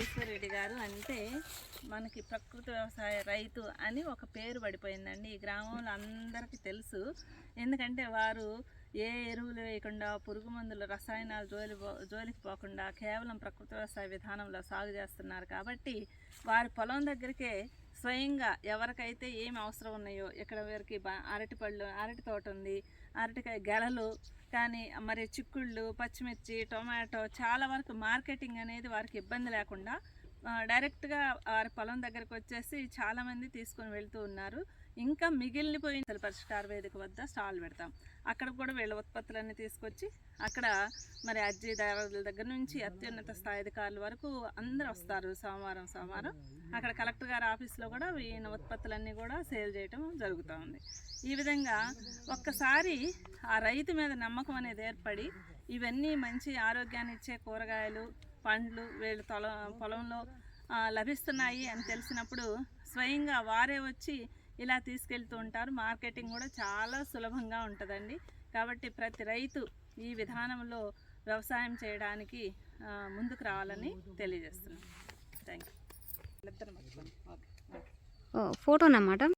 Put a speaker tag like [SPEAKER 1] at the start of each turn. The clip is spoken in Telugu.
[SPEAKER 1] ఈశ్వరెడ్డి గారు అంటే మనకి ప్రకృతి వ్యవసాయ రైతు అని ఒక పేరు పడిపోయిందండి. ఈ గ్రామంలో అందరికీ తెలుసు. ఎందుకంటే వారు ఏ ఎరువులు వేయకుండా పురుగు మందులు రసాయనాలు జోలి పో- జోలికి పోకుండా కేవలం ప్రకృతి వ్యవసాయ విధానంలో సాగు చేస్తున్నారు. కాబట్టి వారి పొలం దగ్గరికే స్వయంగా ఎవరికైతే ఏమి అవసరం ఉన్నాయో ఇక్కడ వీరికి బా అరటి పళ్ళు అరటి తోట ఉంది అరటికాయ గెలలు కానీ మరి చిక్కుళ్ళు పచ్చిమిర్చి టొమాటో చాలా వరకు మార్కెటింగ్ అనేది వారికి ఇబ్బంది లేకుండా డైరెక్ట్గా వారి పొలం దగ్గరకు వచ్చేసి చాలామంది తీసుకొని వెళ్తూ ఉన్నారు. ఇంకా మిగిలిపోయిన పరిష్కార వేదిక వద్ద స్టాల్ పెడతాం. అక్కడ కూడా వీళ్ళ ఉత్పత్తులన్నీ తీసుకొచ్చి అక్కడ మరి అర్జీదారుల దగ్గర నుంచి అత్యున్నత స్థాయి అధికారుల వరకు అందరూ వస్తారు సోమవారం సోమవారం. అక్కడ కలెక్టర్ గారి ఆఫీస్లో కూడా ఈయన ఉత్పత్తులన్నీ కూడా సేల్ చేయటం జరుగుతూ ఉంది. ఈ విధంగా ఒక్కసారి ఆ రైతు మీద నమ్మకం అనేది ఏర్పడి ఇవన్నీ మంచి ఆరోగ్యాన్ని ఇచ్చే కూరగాయలు పండ్లు వీళ్ళ తొల పొలంలో లభిస్తున్నాయి అని తెలిసినప్పుడు స్వయంగా వారే వచ్చి ఇలా తీసుకెళ్తూ ఉంటారు. మార్కెటింగ్ కూడా చాలా సులభంగా ఉంటుందండి. కాబట్టి ప్రతి రైతు ఈ విధానంలో వ్యవసాయం చేయడానికి ముందుకు రావాలని తెలియజేస్తున్నాను థ్యాంక్ యూ
[SPEAKER 2] ఫోటోనా మేడం